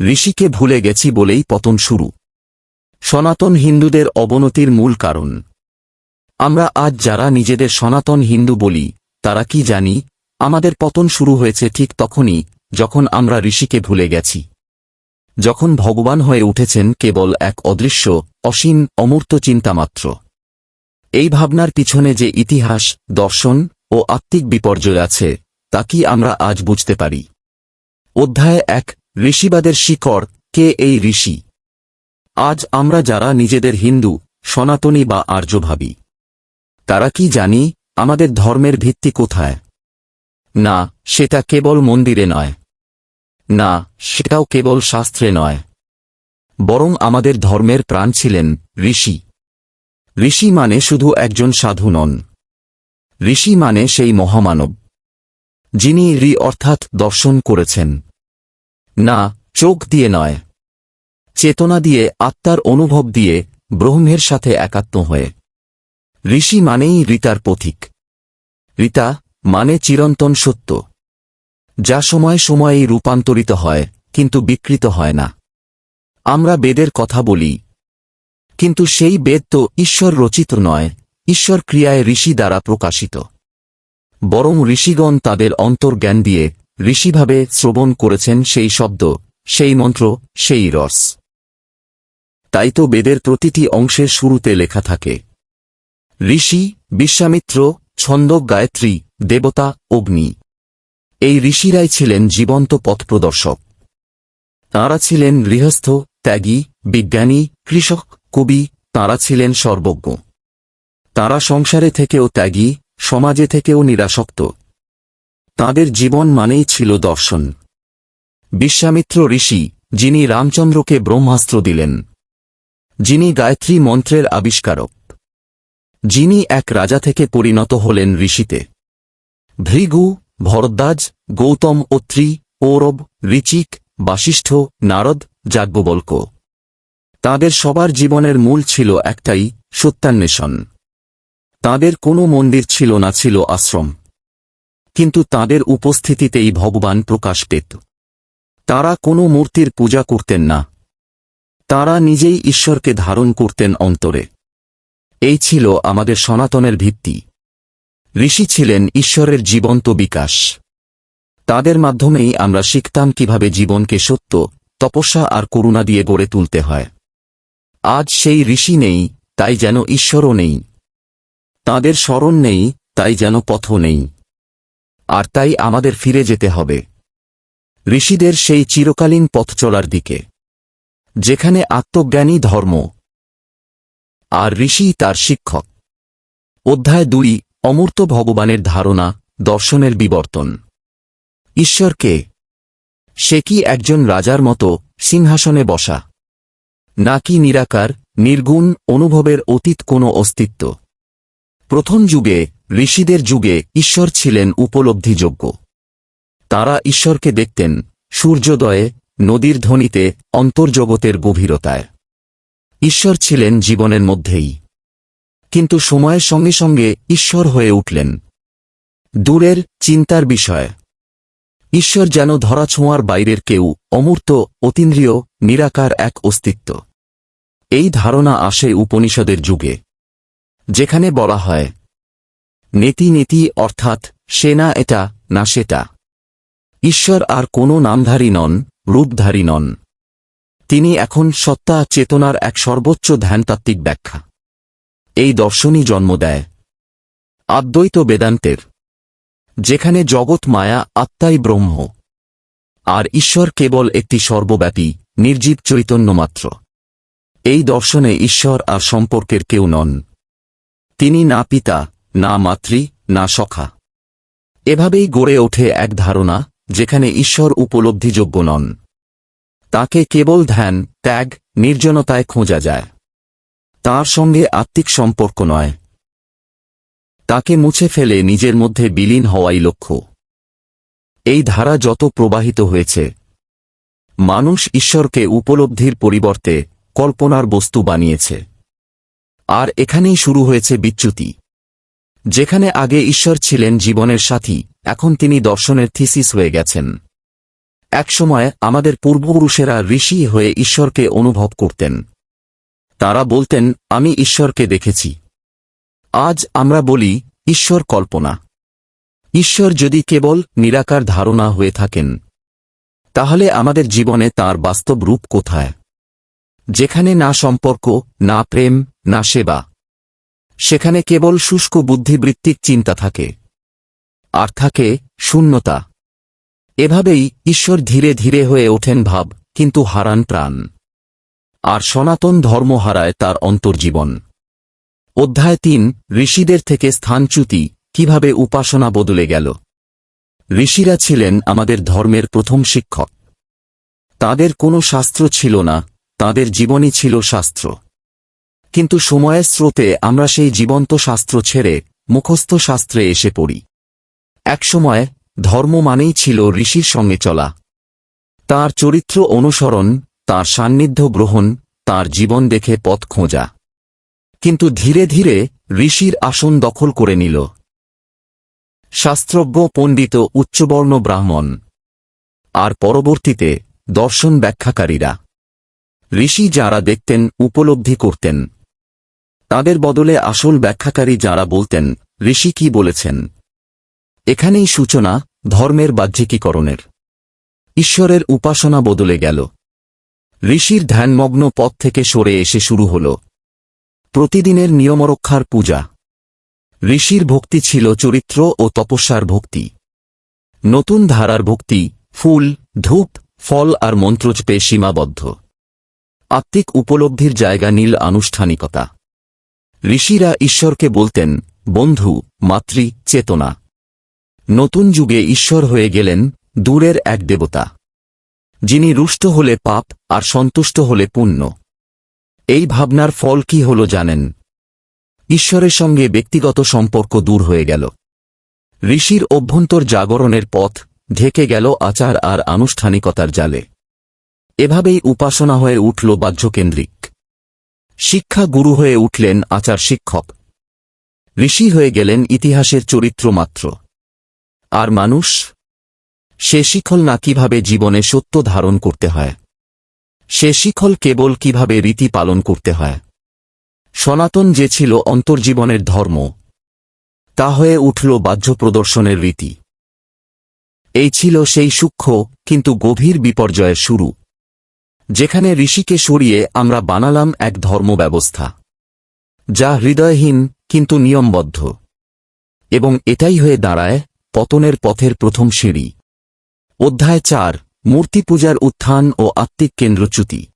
ঋষিকে ভুলে গেছি বলেই পতন শুরু। সনাতন হিন্দুদের অবনতির মূল কারণ। আমরা আজ যারা নিজেদের সনাতন হিন্দু বলি, তারা কি জানি, আমাদের পতন শুরু হয়েছে ঠিক তখনই, যখন আমরা ঋষিকে ভুলে গেছি। যখন ভগবান হয়ে উঠেছেন কেবল এক অদৃশ্য, অসীম, অমূর্ত চিন্তামাত্র এই ভাবনার পিছনে যে ইতিহাস, দর্শন ও আত্মিক বিপর্যয় আছে, তা কি আমরা আজ বুঝতে পারি? অধ্যায় এক ঋষিবাদের শিকড় কে এই ঋষি? আজ আমরা যারা নিজেদের হিন্দু, সনাতনী বা আর্য ভাবি তারা কি জানি আমাদের ধর্মের ভিত্তি কোথায়? না, সেটা কেবল মন্দিরে নয়। না, সেটাও কেবল শাস্ত্রে নয়। বরং আমাদের ধর্মের প্রাণ ছিলেন ঋষি। ঋষি মানে শুধু একজন সাধু নন। ঋষি মানে সেই মহামানব, যিনি ঋ অর্থাৎ দর্শন করেছেন। না, চোখ দিয়ে নয়। চেতনা দিয়ে, আত্মার অনুভব দিয়ে, ব্রহ্মের সাথে একাত্ম হয়ে। ঋষি মানেই ঋতার পথিক। ঋতা মানে চিরন্তন সত্য। যা সময় সময়েই রূপান্তরিত হয়, কিন্তু বিকৃত হয় না। আমরা বেদের কথা বলি। কিন্তু সেই বেদ তো ঈশ্বর রচিত নয়, ঈশ্বর ক্রিয়ায় ঋষি দ্বারা প্রকাশিত। বরং ঋষিগণ তাদের অন্তর্জ্ঞান দিয়ে ঋষিভাবে শ্রবণ করেছেন সেই শব্দ, সেই মন্ত্র, সেই রস। তাই তো বেদের প্রতিটি অংশের শুরুতে লেখা থাকে। ঋষি, বিশ্বামিত্র ছন্দ গায়ত্রী, দেবতা, অগ্নি। এই ঋষিরাই ছিলেন জীবন্ত পথপ্রদর্শক তাঁরা ছিলেন গৃহস্থ, ত্যাগী, বিজ্ঞানী, কৃষক, কবি, তাঁরা ছিলেন সর্বজ্ঞ। তাঁরা সংসারে থেকেও ত্যাগী, সমাজে থেকেও নিরাসক্ত। তাঁদের জীবন মানেই ছিল দর্শন। বিশ্বামিত্র ঋষি, যিনি রামচন্দ্রকে ব্রহ্মাস্ত্র দিলেন। যিনি গায়ত্রী মন্ত্রের আবিষ্কারক। যিনি এক রাজা থেকে পরিণত হলেন ঋষিতে। ভৃগু, ভরদ্বাজ, গৌতম অত্রি, ঔরব, ঋচিক বাশিষ্ঠ নারদ, যাজ্ঞবল্ক। তাদের সবার জীবনের মূল ছিল একটাই, সত্যান্বেষণ। তাদের কোনো মন্দির ছিল না, ছিল আশ্রম। কিন্তু তাদের উপস্থিতিতেই ভগবান প্রকাশ পেত। তারা কোনো মূর্তির পূজা করতেন না। তারা নিজেই ঈশ্বরকে ধারণ করতেন অন্তরে। এই ছিল আমাদের সনাতনের ভিত্তি। ঋষি ছিলেন ঈশ্বরের জীবন্ত বিকাশ। তাদের মাধ্যমেই আমরা শিখতাম কীভাবে জীবনকে সত্য, তপস্যা আর করুণা দিয়ে গড়ে তুলতে হয়। আজ সেই ঋষি নেই, তাই যেন ঈশ্বরও নেই। তাদের স্মরণ নেই, তাই যেন পথ নেই। আর তাই আমাদের ফিরে যেতে হবে। ঋষিদের সেই চিরকালীন পথ চলার দিকে, যেখানে আত্মজ্ঞানী ধর্ম আর ঋষি তার শিক্ষক। অধ্যায় দুই, অমূর্ত ভগবানের ধারণা, দর্শনের বিবর্তন। ঈশ্বরকে সে কি একজন রাজার মতো সিংহাসনে বসা? নাকি নিরাকার, নির্গুণ, অনুভবের অতীত কোনো অস্তিত্ব? প্রথম যুগে ঋষিদের যুগে ঈশ্বর ছিলেন উপলব্ধিযোগ্য। তারা ঈশ্বরকে দেখতেন সূর্যোদয়ে, নদীর ধ্বনিতে, অন্তর্জগতের গভীরতায়। ঈশ্বর ছিলেন জীবনের মধ্যেই। কিন্তু সময়ের সঙ্গে সঙ্গে ঈশ্বর হয়ে উঠলেন। দূরের চিন্তার বিষয়। ঈশ্বর যেন ধরাছোঁয়ার বাইরের কেউ অমূর্ত, অতীন্দ্রিয়, নিরাকার এক অস্তিত্ব। এই ধারণা আসে উপনিষদের যুগে। যেখানে বলা হয় নেতি নেতি অর্থাৎ সে না এটা, না সেটা। ঈশ্বর আর কোনো নামধারী নন, রূপধারী নন। তিনি এখন সত্তা, চেতনার এক সর্বোচ্চ ধ্যানতাত্ত্বিক ব্যাখ্যা। এই দর্শনই জন্ম দেয়। আদ্বৈত বেদান্তের। যেখানে জগৎ মায়া, আত্মাই ব্রহ্ম। আর ঈশ্বর কেবল একটি সর্বব্যাপী, নির্জীব চৈতন্য মাত্র। এই দর্শনে ঈশ্বর আর সম্পর্কের কেউ নন। তিনি না পিতা না মাতৃ, না সখা। এভাবেই গড়ে ওঠে এক ধারণা, যেখানে ঈশ্বর উপলব্ধিযোগ্য নন। তাকে কেবল ধ্যান, ত্যাগ, নির্জনতায় খোঁজা যায়। তার সঙ্গে আত্মিক সম্পর্ক নয়। তাকে মুছে ফেলে নিজের মধ্যে বিলীন হওয়াই লক্ষ্য। এই ধারা যত প্রবাহিত হয়েছে, মানুষ ঈশ্বরকে উপলব্ধির পরিবর্তে কল্পনার বস্তু বানিয়েছে। আর এখানেই শুরু হয়েছে বিচ্যুতি। যেখানে আগে ঈশ্বর ছিলেন জীবনের সাথী, এখন তিনি দর্শনের থিসিস হয়ে গেছেন। একসময় আমাদের পূর্বপুরুষেরা ঋষি হয়ে ঈশ্বরকে অনুভব করতেন। তারা বলতেন, আমি ঈশ্বরকে দেখেছি। আজ আমরা বলি, ঈশ্বর কল্পনা। ঈশ্বর যদি কেবল নিরাকার ধারণা হয়ে থাকেন, তাহলে আমাদের জীবনে তার বাস্তব রূপ কোথায়? যেখানে না সম্পর্ক, না প্রেম, না সেবা। সেখানে কেবল শুষ্ক বুদ্ধিবৃত্তিক চিন্তা থাকে। আর থাকে শূন্যতা। এভাবেই ঈশ্বর ধীরে ধীরে হয়ে ওঠেন ভাব, কিন্তু হারান প্রাণ। আর সনাতন ধর্ম হারায় তার অন্তর্জীবন। অধ্যায় তিন, ঋষিদের থেকে স্থানচ্যুতি কীভাবে উপাসনা বদলে গেল? ঋষিরা ছিলেন আমাদের ধর্মের প্রথম শিক্ষক। তাদের কোনো শাস্ত্র ছিল না, তাদের জীবনই ছিল শাস্ত্র। কিন্তু সময়ের স্রোতে আমরা সেই জীবন্ত শাস্ত্র ছেড়ে মুখস্থ শাস্ত্রে এসে পড়ি। একসময় ধর্ম মানেই ছিল ঋষির সঙ্গে চলা। তার চরিত্র অনুসরণ, তার সান্নিধ্য গ্রহণ, তার জীবন দেখে পথ খোঁজা। কিন্তু ধীরে ধীরে ঋষির আসন দখল করে নিল। শাস্ত্রজ্ঞ পণ্ডিত উচ্চবর্ণ ব্রাহ্মণ। আর পরবর্তীতে দর্শন ব্যাখ্যাকারীরা। ঋষি যারা দেখতেন, উপলব্ধি করতেন। তাদের বদলে আসল ব্যাখ্যাকারী যারা বলতেন, ঋষি কি বলেছেন? এখানেই সূচনা, ধর্মের বাহ্যিকীকরণের। ঈশ্বরের উপাসনা বদলে গেল। ঋষির ধ্যানমগ্ন পথ থেকে সরে এসে শুরু হল। প্রতিদিনের নিয়মরক্ষার পূজা। ঋষির ভক্তি ছিল চরিত্র ও তপস্যার ভক্তি। নতুন ধারার ভক্তি, ফুল, ধূপ, ফল আর মন্ত্রজপে সীমাবদ্ধ। আত্মিক উপলব্ধির জায়গা নীল আনুষ্ঠানিকতা। ঋষিরা ঈশ্বরকে বলতেন, বন্ধু, মাতৃ, চেতনা। নতুন যুগে ঈশ্বর হয়ে গেলেন দূরের এক দেবতা, যিনি রুষ্ট হলে পাপ আর সন্তুষ্ট হলে পুণ্য। এই ভাবনার ফল কি হল জানেন? ঈশ্বরের সঙ্গে ব্যক্তিগত সম্পর্ক দূর হয়ে গেল। ঋষির অভ্যন্তর জাগরণের পথ ঢেকে গেল আচার আর আনুষ্ঠানিকতার জালে। এভাবেই উপাসনা হয়ে উঠল বাহ্যকেন্দ্রিক। শিক্ষা গুরু হয়ে উঠলেন আচার শিক্ষক। ঋষি হয়ে গেলেন ইতিহাসের চরিত্র মাত্র। আর মানুষ? সে শিখল না কীভাবে জীবনে সত্য ধারণ করতে হয়। সে শিখল কেবল কীভাবে রীতি পালন করতে হয়। সনাতন যে ছিল অন্তর্জীবনের ধর্ম, তা হয়ে উঠল বাহ্য প্রদর্শনের রীতি। এই ছিল সেই সূক্ষ্ম কিন্তু গভীর বিপর্যয়ের শুরু। যেখানে ঋষিকে সরিয়ে আমরা বানালাম এক ধর্ম ব্যবস্থা যা হৃদয়হীন কিন্তু নিয়মবদ্ধ। এবং এটাই হয়ে দাঁড়ায় পতনের পথের প্রথম সিঁড়ি। অধ্যায় চার, মূর্তি পূজার উত্থান ও আত্মিক কেন্দ্রচ্যুতি।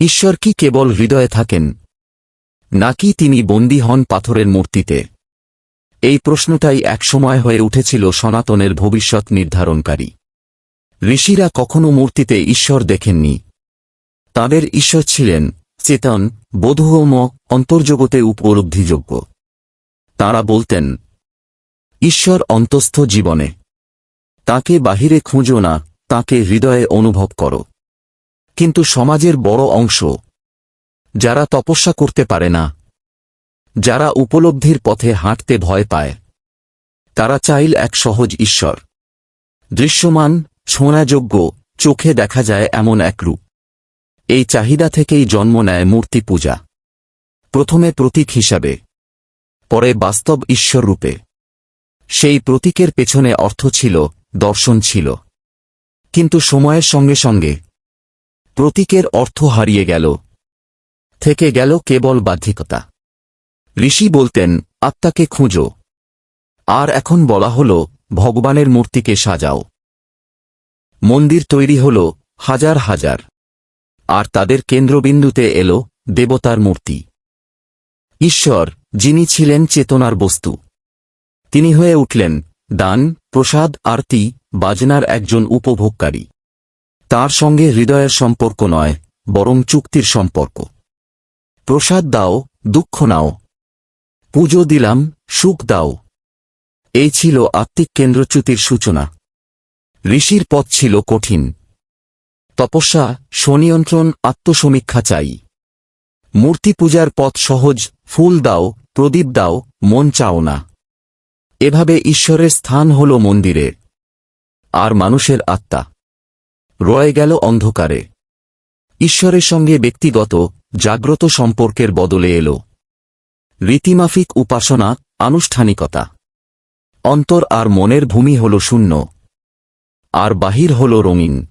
ঈশ্বর কি কেবল হৃদয়ে থাকেন, নাকি তিনি বন্দী হন পাথরের মূর্তিতে? এই প্রশ্নটাই একসময় হয়ে উঠেছিল সনাতনের ভবিষ্যৎ নির্ধারণকারী। ঋষিরা কখনো মূর্তিতে ঈশ্বর দেখেননি। তাদের ঈশ্বর ছিলেন চেতন বোধহম অন্তর্জগতে উপলব্ধিযোগ্য। তারা বলতেন, ঈশ্বর অন্তস্থ জীবনে। তাকে বাহিরে খুঁজো না, তাকে হৃদয়ে অনুভব করো। কিন্তু সমাজের বড় অংশ, যারা তপস্যা করতে পারে না, যারা উপলব্ধির পথে হাঁটতে ভয় পায়, তারা চাইল এক সহজ ঈশ্বর। দৃশ্যমান ছোঁয়াযোগ্য চোখে দেখা যায় এমন এক রূপ। এই চাহিদা থেকেই জন্ম নেয় মূর্তি পূজা। প্রথমে প্রতীক হিসাবে, পরে বাস্তব ঈশ্বর রূপে। সেই প্রতীকের পেছনে অর্থ ছিল, দর্শন ছিল। কিন্তু সময়ের সঙ্গে সঙ্গে, প্রতীকের অর্থ হারিয়ে গেল। থেকে গেল কেবল বাহ্যিকতা। ঋষি বলতেন, আত্মাকে খুঁজো। আর এখন বলা হল, ভগবানের মূর্তিকে সাজাও। মন্দির তৈরি হল হাজার হাজার আর তাদের কেন্দ্রবিন্দুতে এল দেবতার মূর্তি। ঈশ্বর, যিনি ছিলেন চেতনার বস্তু, তিনি হয়ে উঠলেন দান, প্রসাদ, আরতি, বাজনার একজন উপভোগকারী। তার সঙ্গে হৃদয়ের সম্পর্ক নয়, বরং চুক্তির সম্পর্ক। প্রসাদ দাও, দুঃখ নাও। পুজো দিলাম, সুখ দাও। এই ছিল আত্মিক কেন্দ্রচ্যুতির সূচনা। ঋষির পথ ছিল কঠিন। তপস্যা, স্বনিয়ন্ত্রণ, আত্মসমীক্ষা চাই। মূর্তি পূজার পথ সহজ, ফুল দাও, প্রদীপ দাও, মন চাও না। এভাবে ঈশ্বরের স্থান হল মন্দিরে। আর মানুষের আত্মা। রয়ে গেল অন্ধকারে। ঈশ্বরের সঙ্গে ব্যক্তিগত, জাগ্রত সম্পর্কের বদলে এলো। রীতিমাফিক উপাসনা, আনুষ্ঠানিকতা। অন্তর আর মনের ভূমি হল শূন্য। আর বাহির হল রঙিন।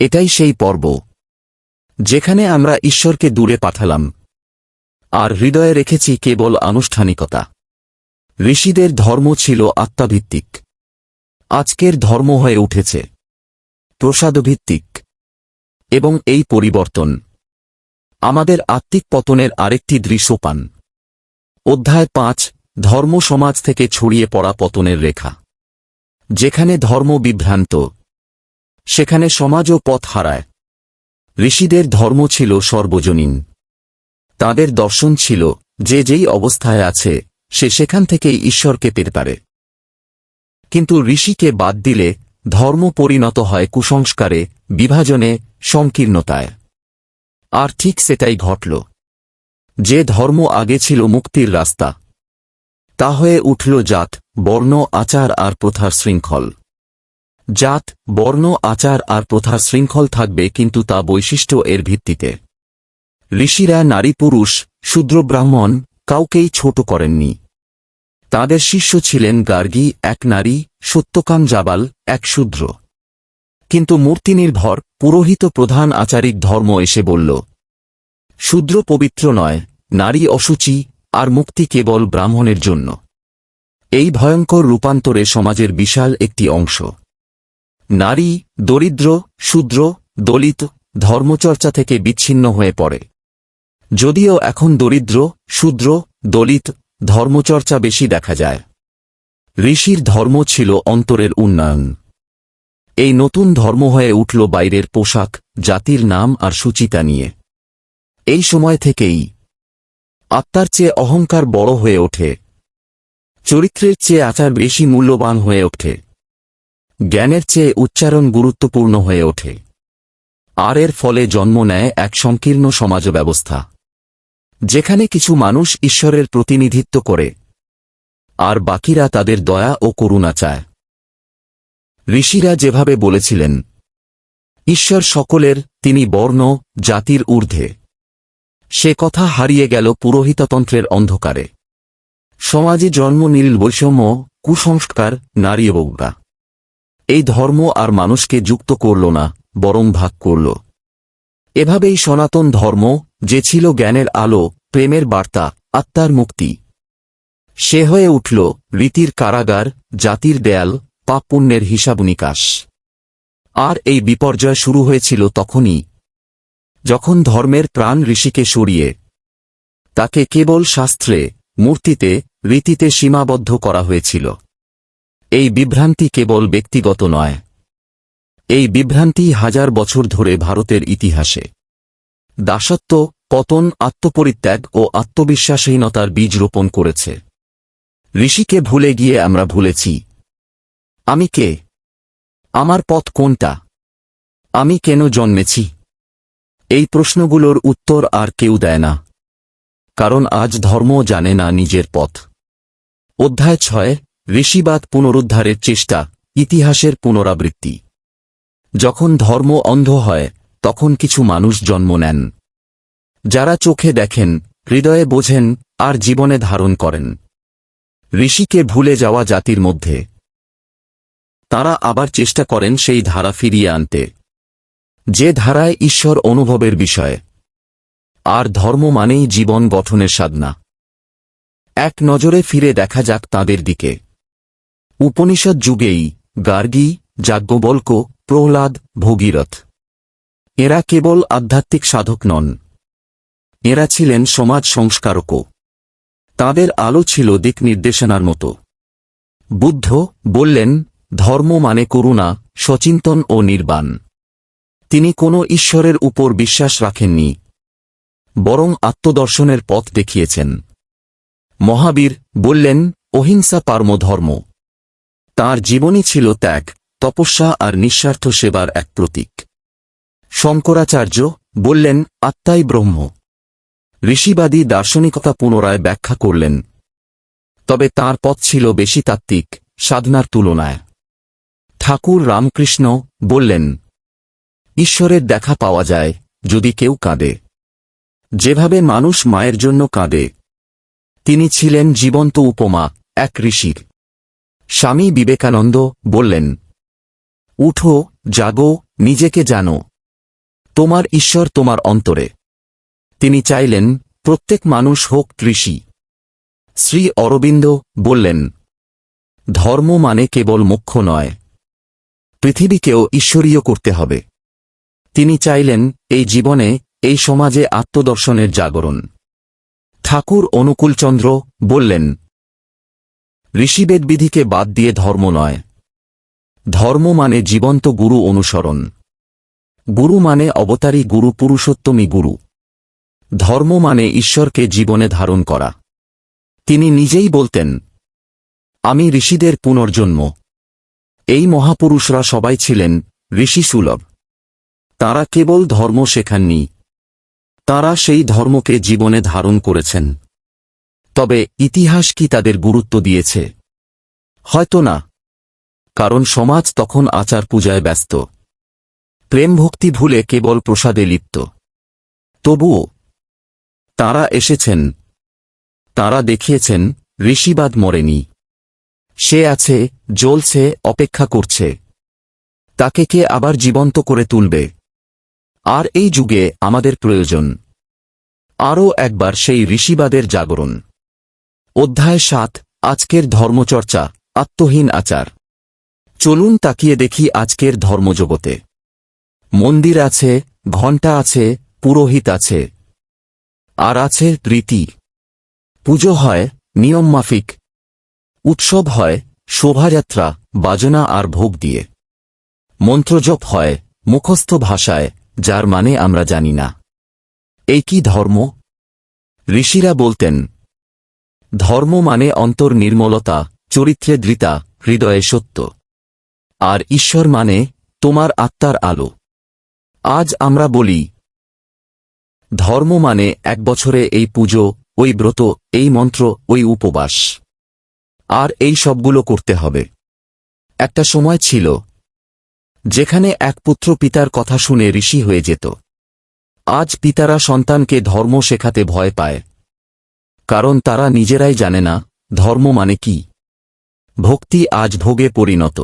এটাই সেই পর্ব, যেখানে আমরা ঈশ্বরকে দূরে পাঠালাম, আর হৃদয়ে রেখেছি কেবল আনুষ্ঠানিকতা। ঋষিদের ধর্ম ছিল আত্মাভিত্তিক। আজকের ধর্ম হয়ে উঠেছে, প্রসাদভিত্তিক, এবং এই পরিবর্তন আমাদের আত্মিক পতনের আরেকটি দৃশ্যপান। অধ্যায় পাঁচ, ধর্ম সমাজ থেকে ছড়িয়ে পড়া পতনের রেখা, যেখানে ধর্ম বিভ্রান্ত সেখানে সমাজও পথ হারায়। ঋষিদের ধর্ম ছিল সর্বজনীন। তাদের দর্শন ছিল, যে যেই অবস্থায় আছে, সে সেখান থেকেই ঈশ্বরকে পেতে পারে। কিন্তু ঋষিকে বাদ দিলে, ধর্ম পরিণত হয় কুসংস্কারে, বিভাজনে, সংকীর্ণতায়। আর ঠিক সেটাই ঘটল। যে ধর্ম আগে ছিল মুক্তির রাস্তা, তা হয়ে উঠল জাত, বর্ণ, আচার আর প্রথার শৃঙ্খল। জাত, বর্ণ, আচার আর প্রথার শৃঙ্খল থাকবে কিন্তু তা বৈশিষ্ট্য এর ভিত্তিতে। ঋষিরা নারী পুরুষ, শূদ্র ব্রাহ্মণ, কাউকেই ছোট করেননি। তাদের শিষ্য ছিলেন গার্গী, এক নারী, সত্যকাম জাবাল, এক শূদ্র। কিন্তু মূর্তিনির্ভর পুরোহিত প্রধান আচারিক ধর্ম এসে বলল, শূদ্র পবিত্র নয়, নারী অসুচি, আর মুক্তি কেবল ব্রাহ্মণের জন্য। এই ভয়ঙ্কর রূপান্তরে সমাজের বিশাল একটি অংশ। নারী, দরিদ্র, শূদ্র, দলিত, ধর্মচর্চা থেকে বিচ্ছিন্ন হয়ে পড়ে। যদিও এখন দরিদ্র, শূদ্র, দলিত ধর্মচর্চা বেশি দেখা যায়। ঋষির ধর্ম ছিল অন্তরের উন্নয়ন। এই নতুন ধর্ম হয়ে উঠল বাইরের পোশাক, জাতির নাম আর সুচিতা নিয়ে। এই সময় থেকেই আত্মার চেয়ে অহংকার বড় হয়ে ওঠে। চরিত্রের চেয়ে আচার বেশি মূল্যবান হয়ে ওঠে। জ্ঞানের চেয়ে উচ্চারণ গুরুত্বপূর্ণ হয়ে ওঠে। আর এর ফলে জন্ম নেয় এক সংকীর্ণ সমাজ ব্যবস্থা যেখানে কিছু মানুষ ঈশ্বরের প্রতিনিধিত্ব করে, আর বাকিরা তাদের দয়া ও করুণা চায়। ঋষিরা যেভাবে বলেছিলেন, ঈশ্বর সকলের, তিনি বর্ণ, জাতির ঊর্ধ্বে। সে কথা হারিয়ে গেল পুরোহিততন্ত্রের অন্ধকারে। সমাজে জন্ম নীল বৈষম্য, কুসংস্কার, নারী বৌগা এই ধর্ম আর মানুষকে যুক্ত করল না, বরং ভাগ করল। এভাবেই সনাতন ধর্ম, যে ছিল জ্ঞানের আলো, প্রেমের বার্তা, আত্মার মুক্তি। সে হয়ে উঠল রীতির কারাগার, জাতির দেয়াল, পাপ পুণ্যের হিসাব নিকাশ। আর এই বিপর্যয় শুরু হয়েছিল তখনই। যখন ধর্মের প্রাণ ঋষিকে সরিয়ে, তাকে কেবল শাস্ত্রে, মূর্তিতে, রীতিতে সীমাবদ্ধ করা হয়েছিল। এই বিভ্রান্তি কেবল ব্যক্তিগত নয়। এই বিভ্রান্তি হাজার বছর ধরে ভারতের ইতিহাসে। দাসত্ব, পতন, আত্মপরিত্যাগ ও আত্মবিশ্বাসহীনতার বীজ রোপণ করেছে। ঋষিকে ভুলে গিয়ে আমরা ভুলেছি। আমি কে? আমার পথ কোনটা? আমি কেন জন্মেছি? এই প্রশ্নগুলোর উত্তর আর কেউ দেয় না। কারণ আজ ধর্ম জানে না নিজের পথ। অধ্যায় ছয় ঋষিবাদ পুনরুদ্ধারের চেষ্টা, ইতিহাসের পুনরাবৃত্তি। যখন ধর্ম অন্ধ হয়, তখন কিছু মানুষ জন্ম নেন। যারা চোখে দেখেন, হৃদয়ে বোঝেন, আর জীবনে ধারণ করেন। ঋষিকে ভুলে যাওয়া জাতির মধ্যে। তারা আবার চেষ্টা করেন সেই ধারা ফিরিয়ে আনতে। যে ধারায় ঈশ্বর অনুভবের বিষয়। আর ধর্ম মানেই জীবন গঠনের সাধনা। এক নজরে ফিরে দেখা যাক তাদের দিকে। উপনিষদ যুগেই গার্গী, যাজ্ঞবল্ক, প্রহ্লাদ, ভগীরথ। এরা কেবল আধ্যাত্মিক সাধক নন। এরা ছিলেন সমাজ সংস্কারকও তাদের আলো ছিল দিক নির্দেশনার মতো। বুদ্ধ বললেন, ধর্ম মানে করুণা, সচিন্তন ও নির্বাণ। তিনি কোনো ঈশ্বরের উপর বিশ্বাস রাখেননি। বরং আত্মদর্শনের পথ দেখিয়েছেন। মহাবীর বললেন, অহিংসা পারম ধর্ম তাঁর জীবনই ছিল ত্যাগ, তপস্যা আর নিঃস্বার্থ সেবার এক প্রতীক। শঙ্করাচার্য বললেন, আত্মাই ব্রহ্ম। ঋষিবাদী দার্শনিকতা পুনরায় ব্যাখ্যা করলেন। তবে তার পথ ছিল বেশি তাত্ত্বিক, সাধনার তুলনায়। ঠাকুর রামকৃষ্ণ বললেন, ঈশ্বরের দেখা পাওয়া যায় যদি কেউ কাঁদে। যেভাবে মানুষ মায়ের জন্য কাঁদে, তিনি ছিলেন জীবন্ত উপমা, এক ঋষির। স্বামী বিবেকানন্দ বললেন, উঠো, জাগো, নিজেকে জানো। তোমার ঈশ্বর তোমার অন্তরে। তিনি চাইলেন, প্রত্যেক মানুষ হোক কৃষি। শ্রী অরবিন্দ বললেন, ধর্ম মানে কেবল মুখ্য নয়। পৃথিবীকেও ঈশ্বরীয় করতে হবে। তিনি চাইলেন, এই জীবনে, এই সমাজে আত্মদর্শনের জাগরণ। ঠাকুর অনুকূলচন্দ্র বললেন ঋষিবেদবিধিকে বাদ দিয়ে ধর্ম নয়। ধর্ম মানে জীবন্ত গুরু অনুসরণ। গুরু মানে অবতারী গুরু, পুরুষোত্তমী গুরু। ধর্ম মানে ঈশ্বরকে জীবনে ধারণ করা। তিনি নিজেই বলতেন, আমি ঋষিদের পুনর্জন্ম। এই মহাপুরুষরা সবাই ছিলেন ঋষি সুলভ। তারা কেবল ধর্ম শেখাননি। তাঁরা সেই ধর্মকে জীবনে ধারণ করেছেন। তবে ইতিহাস কি তাদের গুরুত্ব দিয়েছে? হয়তো না। কারণ সমাজ তখন আচার পূজায় ব্যস্ত। প্রেম ভক্তি ভুলে কেবল প্রসাদে লিপ্ত। তবুও, তারা এসেছেন। তারা দেখিয়েছেন, ঋষিবাদ মরেনি। সে আছে, জ্বলছে, অপেক্ষা করছে। তাকে কে আবার জীবন্ত করে তুলবে? আর এই যুগে আমাদের প্রয়োজন। আরও একবার সেই ঋষিবাদের জাগরণ। অধ্যায় সাত, আজকের ধর্মচর্চা, আত্মহীন আচার। চলুন তাকিয়ে দেখি আজকের ধর্মজগতে। মন্দির আছে, ঘণ্টা আছে, পুরোহিত আছে। আর আছে রীতি। পুজো হয়, নিয়ম মাফিক। উৎসব হয়, শোভাযাত্রা, বাজনা আর ভোগ দিয়ে। মন্ত্রজপ হয়, মুখস্থ ভাষায়, যার মানে আমরা জানি না। এই কি ধর্ম? ঋষিরা বলতেন ধর্ম মানে অন্তর নির্মলতা, চরিত্রে দৃতা হৃদয়ে সত্য। আর ঈশ্বর মানে তোমার আত্মার আলো। আজ আমরা বলি, ধর্ম মানে এক বছরে এই পুজো, ওই ব্রত, এই মন্ত্র, ওই উপবাস। আর এই সবগুলো করতে হবে। একটা সময় ছিল, যেখানে এক পুত্র পিতার কথা শুনে ঋষি হয়ে যেত। আজ পিতারা সন্তানকে ধর্ম শেখাতে ভয় পায়। কারণ তারা নিজেরাই জানে না, ধর্ম মানে কি। ভক্তি আজ ভোগে পরিণত।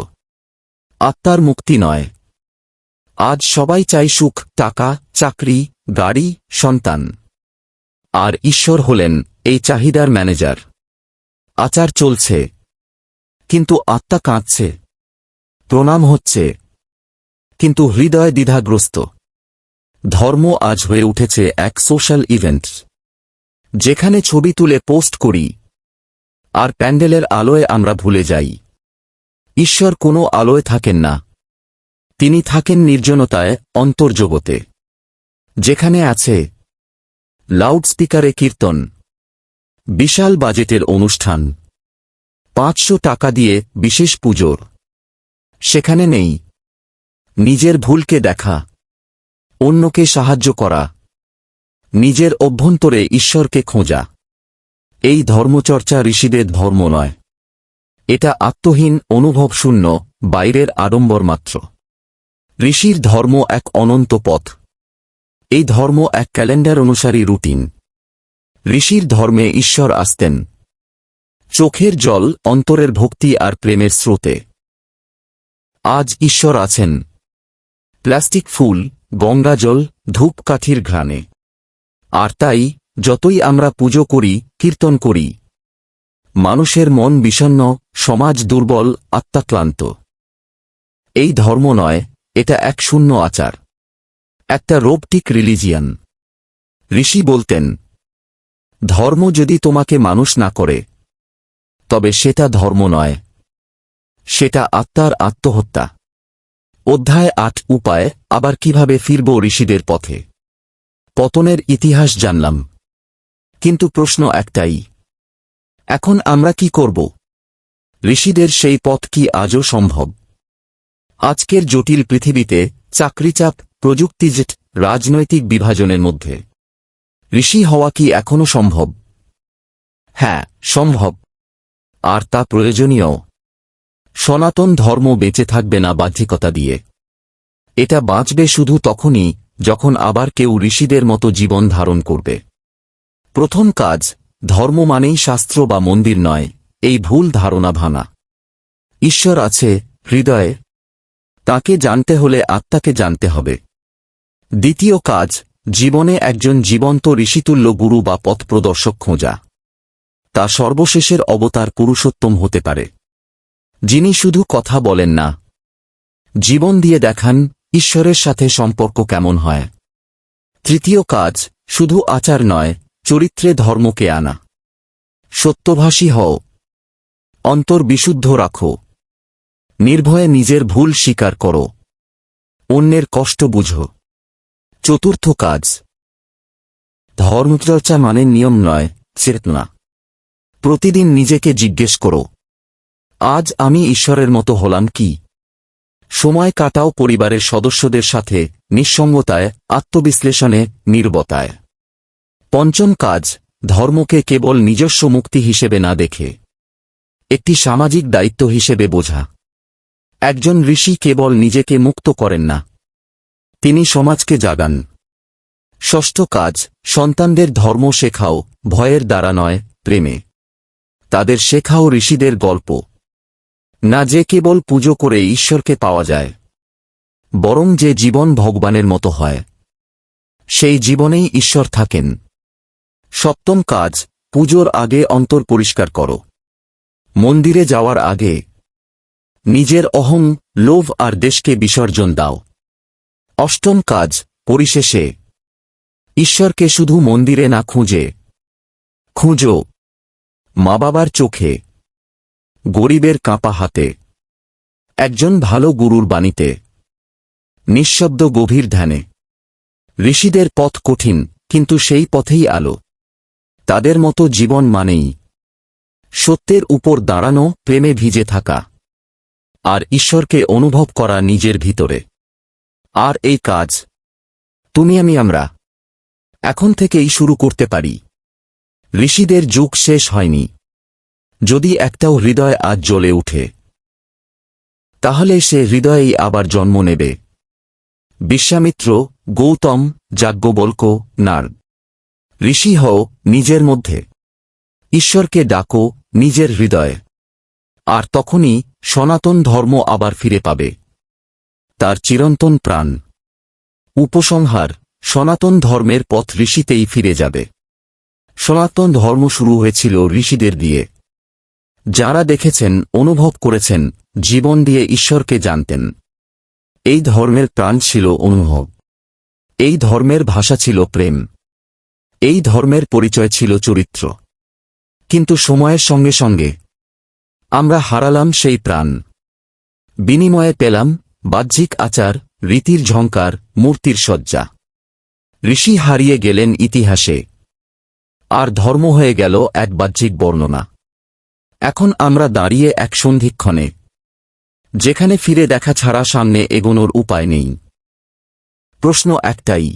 আত্মার মুক্তি নয়। আজ সবাই চাই সুখ, টাকা, চাকরি, গাড়ি, সন্তান। আর ঈশ্বর হলেন এই চাহিদার ম্যানেজার। আচার চলছে। কিন্তু আত্মা কাঁদছে। প্রণাম হচ্ছে। কিন্তু হৃদয় দ্বিধাগ্রস্ত। ধর্ম আজ হয়ে উঠেছে এক সোশ্যাল ইভেন্ট যেখানে ছবি তুলে পোস্ট করি, আর প্যান্ডেলের আলোয় আমরা ভুলে যাই। ঈশ্বর কোনো আলোয় থাকেন না। তিনি থাকেন নির্জনতায়, অন্তর্জগতে। যেখানে আছে লাউডস্পিকারে কীর্তন, বিশাল বাজেটের অনুষ্ঠান, পাঁচশো টাকা দিয়ে বিশেষ পুজোর। সেখানে নেই। নিজের ভুলকে দেখা, অন্যকে সাহায্য করা। নিজের অভ্যন্তরে ঈশ্বরকে খোঁজা। এই ধর্মচর্চা ঋষিদের ধর্ম নয়। এটা আত্মহীন, অনুভব শূন্য, বাইরের আড়ম্বর মাত্র। ঋষির ধর্ম এক অনন্ত পথ। এই ধর্ম এক ক্যালেন্ডার অনুসারী রুটিন। ঋষির ধর্মে ঈশ্বর আসতেন। চোখের জল, অন্তরের ভক্তি আর প্রেমের স্রোতে। আজ ঈশ্বর আছেন। প্লাস্টিক ফুল গঙ্গাজল ধূপকাঠির ঘ্রাণে। আর তাই, যতই আমরা পুজো করি, কীর্তন করি, মানুষের মন বিষণ্ন, সমাজ দুর্বল, আত্মাক্লান্ত। এই ধর্ম নয়, এটা এক শূন্য আচার। একটা রোবটিক রিলিজিয়ান। ঋষি বলতেন, ধর্ম যদি তোমাকে মানুষ না করে, তবে সেটা ধর্ম নয়। সেটা আত্মার আত্মহত্যা। অধ্যায় আট, উপায়, আবার কীভাবে ফিরব ঋষিদের পথে? পতনের ইতিহাস জানলাম। কিন্তু প্রশ্ন একটাই, এখন আমরা কি করব? ঋষিদের সেই পথ কি আজও সম্ভব? আজকের জটিল পৃথিবীতে চাকরিচাপ, প্রযুক্তিজেট, রাজনৈতিক বিভাজনের মধ্যে। ঋষি হওয়া কি এখনও সম্ভব? হ্যাঁ সম্ভব। আর তা প্রয়োজনীয়। সনাতন ধর্ম বেঁচে থাকবে না বাহ্যিকতা দিয়ে। এটা বাঁচবে শুধু তখনই যখন আবার কেউ ঋষিদের মতো জীবন ধারণ করবে। প্রথম কাজ, ধর্ম মানেই শাস্ত্র বা মন্দির নয়, এই ভুল ধারণা ভাঙা ঈশ্বর আছে, হৃদয়ে। তাকে জানতে হলে আত্মাকে জানতে হবে। দ্বিতীয় কাজ, জীবনে একজন জীবন্ত ঋষিতুল্য গুরু বা পথপ্রদর্শক খোঁজা। তা সর্বশেষের অবতার পুরুষোত্তম হতে পারে। যিনি শুধু কথা বলেন না। জীবন দিয়ে দেখান ঈশ্বরের সাথে সম্পর্ক কেমন হয়? তৃতীয় কাজ, শুধু আচার নয়, চরিত্রে ধর্মকে আনা। সত্যভাষী হও। অন্তর বিশুদ্ধ রাখো। নির্ভয়ে নিজের ভুল স্বীকার করো। অন্যের কষ্ট বুঝো। চতুর্থ কাজ, ধর্মচর্চা মানে নিয়ম নয়, চেতনা। প্রতিদিন নিজেকে জিজ্ঞেস করো, আজ আমি ঈশ্বরের মতো হলাম কি? সময় কাটাও পরিবারের সদস্যদের সাথে, নিঃসঙ্গতায়, আত্মবিশ্লেষণে, নির্বতায়। পঞ্চম কাজ, ধর্মকে কেবল নিজস্ব মুক্তি হিসেবে না দেখে। একটি সামাজিক দায়িত্ব হিসেবে বোঝা। একজন ঋষি কেবল নিজেকে মুক্ত করেন না। তিনি সমাজকে জাগান। ষষ্ঠ কাজ, সন্তানদের ধর্ম শেখাও, ভয়ের দ্বারা নয়, প্রেমে। তাদের শেখাও ঋষিদের গল্প। না যে কেবল পুজো করে ঈশ্বরকে পাওয়া যায়, বরং যে জীবন ভগবানের মতো হয়। সেই জীবনেই ঈশ্বর থাকেন। সপ্তম কাজ, পুজোর আগে অন্তর পরিষ্কার করো। মন্দিরে যাওয়ার আগে নিজের অহং, লোভ আর দেশকে বিসর্জন দাও। অষ্টম কাজ, পরিশেষে ঈশ্বরকে শুধু মন্দিরে না খুঁজে। খুঁজো মা বাবার চোখে। গরিবের কাঁপা হাতে। একজন ভালো গুরুর বাণীতে। নিঃশব্দ গভীর ধ্যানে। ঋষিদের পথ কঠিন, কিন্তু সেই পথেই আলো। তাদের মতো জীবন মানেই। সত্যের উপর দাঁড়ানো, প্রেমে ভিজে থাকা। আর ঈশ্বরকে অনুভব করা নিজের ভিতরে। আর এই কাজ। তুমি আমি আমরা। এখন থেকেই শুরু করতে পারি। ঋষিদের যুগ শেষ হয়নি। যদি একটাও হৃদয় আজ জ্বলে উঠে, তাহলে সে হৃদয়েই আবার জন্ম নেবে। বিশ্বামিত্র গৌতম যাজ্ঞবল্ক নার ঋষি হও নিজের মধ্যে। ঈশ্বরকে ডাকো নিজের হৃদয়ে। আর তখনই সনাতন ধর্ম আবার ফিরে পাবে। তার চিরন্তন প্রাণ। উপসংহার, সনাতন ধর্মের পথ ঋষিতেই ফিরে যাবে। সনাতন ধর্ম শুরু হয়েছিল ঋষিদের দিয়ে। যারা দেখেছেন, অনুভব করেছেন, জীবন দিয়ে ঈশ্বরকে জানতেন। এই ধর্মের প্রাণ ছিল অনুভব। এই ধর্মের ভাষা ছিল প্রেম। এই ধর্মের পরিচয় ছিল চরিত্র। কিন্তু সময়ের সঙ্গে সঙ্গে আমরা হারালাম সেই প্রাণ। বিনিময়ে পেলাম বাহ্যিক আচার, রীতির ঝঙ্কার মূর্তির সজ্জা ঋষি হারিয়ে গেলেন ইতিহাসে। আর ধর্ম হয়ে গেল এক বাহ্যিক বর্ণনা। এখন আমরা দাঁড়িয়ে এক সন্ধিক্ষণে, যেখানে ফিরে দেখা ছাড়া সামনে এগোনোর উপায় নেই। প্রশ্ন একটাই,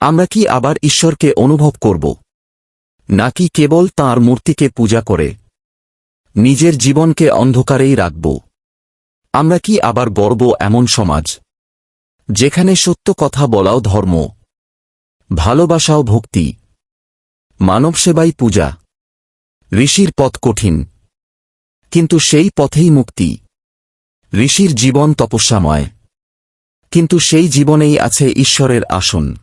আমরা কি আবার ঈশ্বরকে অনুভব করব? নাকি কেবল তাঁর মূর্তিকে পূজা করে, নিজের জীবনকে অন্ধকারেই রাখব? আমরা কি আবার গর্ব এমন সমাজ, যেখানে সত্য কথা বলাও ধর্ম, ভালোবাসাও ভক্তি মানব সেবাই পূজা? ঋষির পথ কঠিন। কিন্তু সেই পথেই মুক্তি। ঋষির জীবন তপস্যাময়। কিন্তু সেই জীবনেই আছে ঈশ্বরের আসন।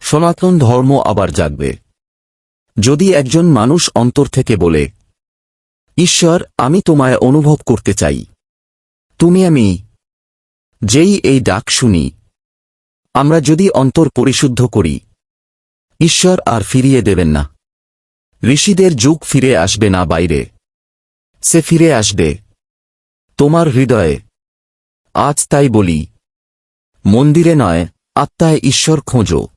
সনাতন ধর্ম আবার জাগবে। যদি একজন মানুষ অন্তর থেকে বলে, ঈশ্বর, আমি তোমায় অনুভব করতে চাই। তুমি আমি। যেই এই ডাক শুনি, আমরা যদি অন্তর পরিশুদ্ধ করি, ঈশ্বর আর ফিরিয়ে দেবেন না। ঋষিদের যুগ ফিরে আসবে না বাইরে। সে ফিরে আসবে। তোমার হৃদয়ে। আজ তাই বলি। মন্দিরে নয়, আত্মায় ঈশ্বর খোঁজো।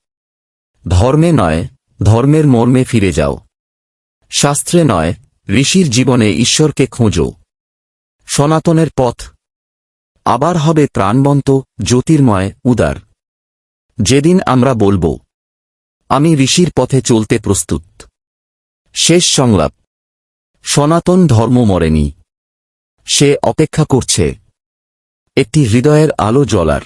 ধর্মে নয়, ধর্মের মর্মে ফিরে যাও। শাস্ত্রে নয়, ঋষির জীবনে ঈশ্বরকে খোঁজো। সনাতনের পথ। আবার হবে প্রাণবন্ত, জ্যোতির্ময়, উদার। যেদিন আমরা বলব, আমি ঋষির পথে চলতে প্রস্তুত। শেষ সংলাপ। সনাতন ধর্ম মরেনি। সে অপেক্ষা করছে। একটি হৃদয়ের আলো জ্বলার।